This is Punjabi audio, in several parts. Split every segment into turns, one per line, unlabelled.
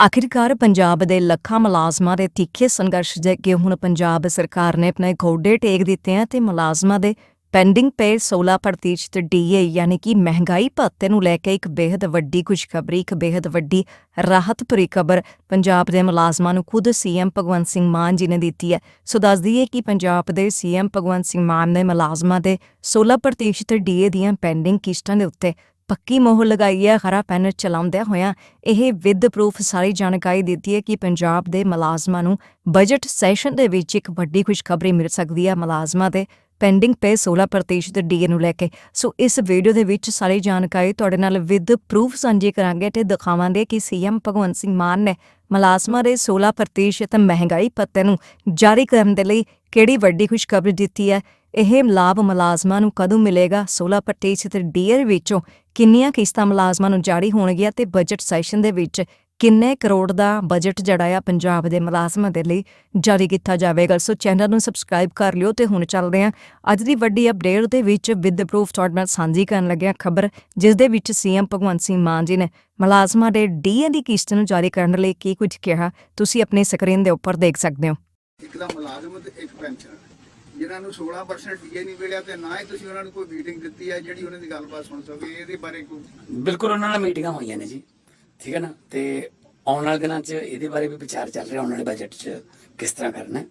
ਆਖਿਰਕਾਰ ਪੰਜਾਬ ਦੇ ਲੱਖਾਂ ਮੁਲਾਜ਼ਮਾਂ ਦੇ ਤਿੱਖੇ ਸੰਘਰਸ਼ ਦੇ ਅੱਗੇ ਹੁਣ ਪੰਜਾਬ ਸਰਕਾਰ ਨੇ ਆਪਣੇ ਘੋੜੇ ਟੇਕ ਦਿੱਤੇ ਆ ਤੇ ਮੁਲਾਜ਼ਮਾਂ ਦੇ ਪੈਂਡਿੰਗ ਪੇ 16 ਪ੍ਰਤੀਸ਼ਤ ਡੀਏ ਯਾਨੀ ਕਿ ਮਹਿੰਗਾਈ ਭੱਤੇ ਨੂੰ ਲੈ ਕੇ ਇੱਕ ਬੇहद ਵੱਡੀ ਖੁਸ਼ਖਬਰੀ, ਇੱਕ ਬੇहद ਵੱਡੀ ਰਾਹਤ ਭਰੀ ਖਬਰ ਪੰਜਾਬ ਦੇ ਮੁਲਾਜ਼ਮਾਂ ਨੂੰ ਖੁਦ ਸੀਐਮ ਭਗਵੰਤ ਸਿੰਘ ਮਾਨ ਜੀ ਨੇ ਦਿੱਤੀ ਹੈ। ਸੋ ਦੱਸ ਦਈਏ ਕਿ ਪੰਜਾਬ ਦੇ ਸੀਐਮ ਭਗਵੰਤ ਸਿੰਘ ਮਾਨ ਨੇ ਮੁਲਾਜ਼ਮਾਂ ਦੇ 16 ਪ੍ਰਤੀਸ਼ਤ ਡੀਏ ਦੀਆਂ ਪੈਂਡਿੰਗ ਕਿਸ਼ਤਾਂ ਦੇ ਉੱਤੇ ਪੱਕੀ ਮੋਹਰ ਲਗਾਈ ਹੈ, ਹਰਾ ਪੈਨ ਚਲਾਉਂਦਿਆਂ ਹੋਇਆਂ ਇਹ ਵਿਦ ਪ੍ਰੂਫ ਸਾਰੀ ਜਾਣਕਾਰੀ ਦਿੱਤੀ ਹੈ ਕਿ ਪੰਜਾਬ ਦੇ ਮੁਲਾਜ਼ਮਾਂ ਨੂੰ ਬਜਟ ਸੈਸ਼ਨ ਦੇ ਵਿੱਚ ਇੱਕ ਵੱਡੀ ਖੁਸ਼ਖਬਰੀ ਮਿਲ ਸਕਦੀ ਹੈ। ਮੁਲਾਜ਼ਮਾਂ ਦੇ ਪੈਂਡਿੰਗ ਪੇ 16% ਡੀਏ ਨੂੰ ਲੈ ਕੇ। ਸੋ ਇਸ ਵੀਡੀਓ ਦੇ ਵਿੱਚ ਸਾਰੀ ਜਾਣਕਾਰੀ ਤੁਹਾਡੇ ਨਾਲ ਵਿਦ ਪ੍ਰੂਫ ਸਾਂਝੀ ਕਰਾਂਗੇ ਤੇ ਦਿਖਾਵਾਂਗੇ ਕਿ ਸੀਐਮ ਭਗਵੰਤ ਸਿੰਘ ਮਾਨ ਨੇ ਮੁਲਾਜ਼ਮਾਂ ਦੇ 16% ਮਹਿੰਗਾਈ ਪੱਤੇ ਨੂੰ ਜਾਰੀ ਕਰਨ ਦੇ ਲਈ ਕਿਹੜੀ ਵੱਡੀ ਖੁਸ਼ਖਬਰੀ ਦਿੱਤੀ ਹੈ। ਇਹ ਲਾਭ ਮੁਲਾਜ਼ਮਾਂ ਨੂੰ ਕਦੋਂ ਮਿਲੇਗਾ? 16% ਡੀਏ ਵਿੱਚੋਂ ਕਿੰਨੀਆਂ ਕਿਸ਼ਤਾਂ ਮੁਲਾਜ਼ਮਾਂ ਨੂੰ ਜਾਰੀ ਹੋਣਗੀਆਂ ਤੇ ਬਜਟ ਸੈਸ਼ਨ ਦੇ ਵਿੱਚ ਕਿੰਨੇ ਕਰੋੜ ਦਾ ਬਜਟ ਜਿਹੜਾ ਆ ਪੰਜਾਬ ਦੇ ਮੁਲਾਜ਼ਮਾਂ ਦੇ ਲਈ ਜਾਰੀ ਕੀਤਾ ਜਾਵੇਗਾ? ਸੋ ਚੈਨਲ ਨੂੰ ਸਬਸਕ੍ਰਾਈਬ ਕਰ ਲਿਓ ਤੇ ਹੁਣ ਚੱਲਦੇ ਹਾਂ। ਅੱਜ ਦੀ ਵੱਡੀ ਅਪਡੇਟ ਦੇ ਵਿੱਚ ਵਿਦ ਪ੍ਰੂਫ ਤੁਹਾਡੇ ਨਾਲ ਸਾਂਝੀ ਕਰਨ ਲੱਗਿਆ ਖਬਰ, ਜਿਸ ਦੇ ਵਿੱਚ ਸੀਐਮ ਭਗਵੰਤ ਸਿੰਘ ਮਾਨ ਜੀ ਨੇ ਮੁਲਾਜ਼ਮਾਂ ਦੇ ਡੀਏ ਦੀ ਕਿਸ਼ਤ ਨੂੰ ਜਾਰੀ ਕਰਨ ਲਈ ਕੀ ਕੁਝ ਕਿਹਾ, ਤੁਸੀਂ ਆਪਣੀ ਸਕਰੀਨ ਦੇ ਉੱਪਰ ਦੇਖ ਸਕਦੇ ਹੋ।
ਇੱਕ ਦਾ ਮੁਲਾਜ਼ਮ ਤੇ ਇੱਕ ਪੈਨਸ਼ਨ ਜਿਨ੍ਹਾਂ ਨੂੰ 16% ਡੀਏ ਨਹੀਂ ਮਿਲਿਆ ਤੇ ਨਾ ਹੀ ਤੁਸੀਂ ਉਹਨਾਂ ਨੂੰ ਕੋਈ ਮੀਟਿੰਗ ਦਿੱਤੀ ਹੈ ਜਿਹੜੀ ਉਹਨਾਂ ਦੀ ਗੱਲਬਾਤ ਸੁਣ ਸਕੇ, ਇਹਦੇ ਬਾਰੇ ਕੋਈ?
ਬਿਲਕੁਲ ਉਹਨਾਂ ਨਾਲ ਮੀਟਿੰਗਾਂ ਹੋਈਆਂ ਨੇ ਜੀ, ਠੀਕ ਹੈ ਨਾ? ਤੇ ਆਉਣ ਵਾਲੇ ਦਿਨਾਂ 'ਚ ਇਹਦੇ ਬਾਰੇ ਵੀ ਵਿਚਾਰ ਚੱਲ ਰਿਹਾ, ਆਉਣ ਵਾਲੇ ਬਜਟ 'ਚ ਕਿਸ ਤਰ੍ਹਾਂ ਕਰਨਾ ਹੈ।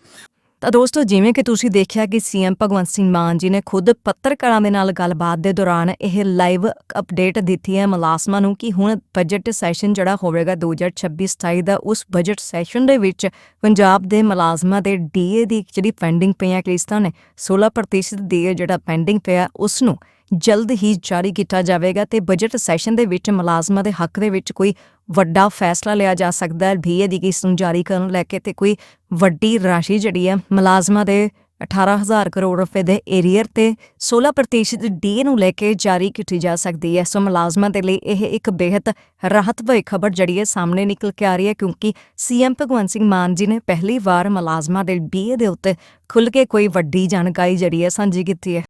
ਤਾਂ ਦੋਸਤੋ, ਜਿਵੇਂ ਕਿ ਤੁਸੀਂ ਦੇਖਿਆ ਕਿ ਸੀਐਮ ਭਗਵੰਤ ਸਿੰਘ ਮਾਨ ਜੀ ਨੇ ਖੁਦ ਪੱਤਰਕਾਰਾਂ ਦੇ ਨਾਲ ਗੱਲਬਾਤ ਦੇ ਦੌਰਾਨ ਇਹ ਲਾਈਵ ਅਪਡੇਟ ਦਿੱਤੀ ਹੈ ਮੁਲਾਜ਼ਮਾਂ ਨੂੰ ਕਿ ਹੁਣ ਬਜਟ ਸੈਸ਼ਨ ਜਿਹੜਾ ਹੋਵੇਗਾ 2026-27 ਦਾ, ਉਸ ਬਜਟ ਸੈਸ਼ਨ ਦੇ ਵਿੱਚ ਪੰਜਾਬ ਦੇ ਮੁਲਾਜ਼ਮਾਂ ਦੇ ਡੀਏ ਦੀ ਜਿਹੜੀ ਪੈਂਡਿੰਗ ਪਈ ਹੈ ਕਿਸ਼ਤਾਂ ਨੇ 16% ਡੀਏ ਜਿਹੜਾ ਪੈਂਡਿੰਗ ਪਿਆ, ਉਸ ਨੂੰ ਜਲਦ ਹੀ ਜਾਰੀ ਕੀਤਾ ਜਾਵੇਗਾ ਤੇ ਬਜਟ ਸੈਸ਼ਨ ਦੇ ਵਿੱਚ ਮੁਲਾਜ਼ਮਾਂ ਦੇ ਹੱਕ ਦੇ ਵਿੱਚ ਕੋਈ ਵੱਡਾ ਫੈਸਲਾ ਲਿਆ ਜਾ ਸਕਦਾ ਹੈ। ਡੀਏ ਦੀ ਕਿਸ ਨੂੰ ਜਾਰੀ ਕਰਨ ਲੈ ਕੇ ਤੇ ਕੋਈ ਵੱਡੀ ਰਾਸ਼ੀ ਜਿਹੜੀ ਹੈ, ਮੁਲਾਜ਼ਮਾਂ ਦੇ 18000 ਕਰੋੜ ਰੁਪਏ ਦੇ ਏਰੀਅਰ ਤੇ 16% ਡੀਏ ਨੂੰ ਲੈ ਕੇ ਜਾਰੀ ਕੀਤੀ ਜਾ ਸਕਦੀ ਹੈ। ਸੋ ਮੁਲਾਜ਼ਮਾਂ ਦੇ ਲਈ ਇਹ ਇੱਕ ਬੇहद ਰਾਹਤ ਭਰੀ ਖਬਰ ਜਿਹੜੀ ਹੈ ਸਾਹਮਣੇ ਨਿਕਲ ਕੇ ਆ ਰਹੀ ਹੈ ਕਿਉਂਕਿ ਸੀਐਮ ਭਗਵੰਤ ਸਿੰਘ ਮਾਨ ਜੀ ਨੇ ਪਹਿਲੀ ਵਾਰ ਮੁਲਾਜ਼ਮਾਂ ਦੇ ਡੀਏ ਦੇ ਉੱਤੇ ਖੁੱਲ ਕੇ ਕੋਈ ਵੱਡੀ ਜਾਣਕਾਰੀ ਜਿਹੜੀ ਹੈ ਸਾਂਝੀ ਕੀਤੀ ਹੈ।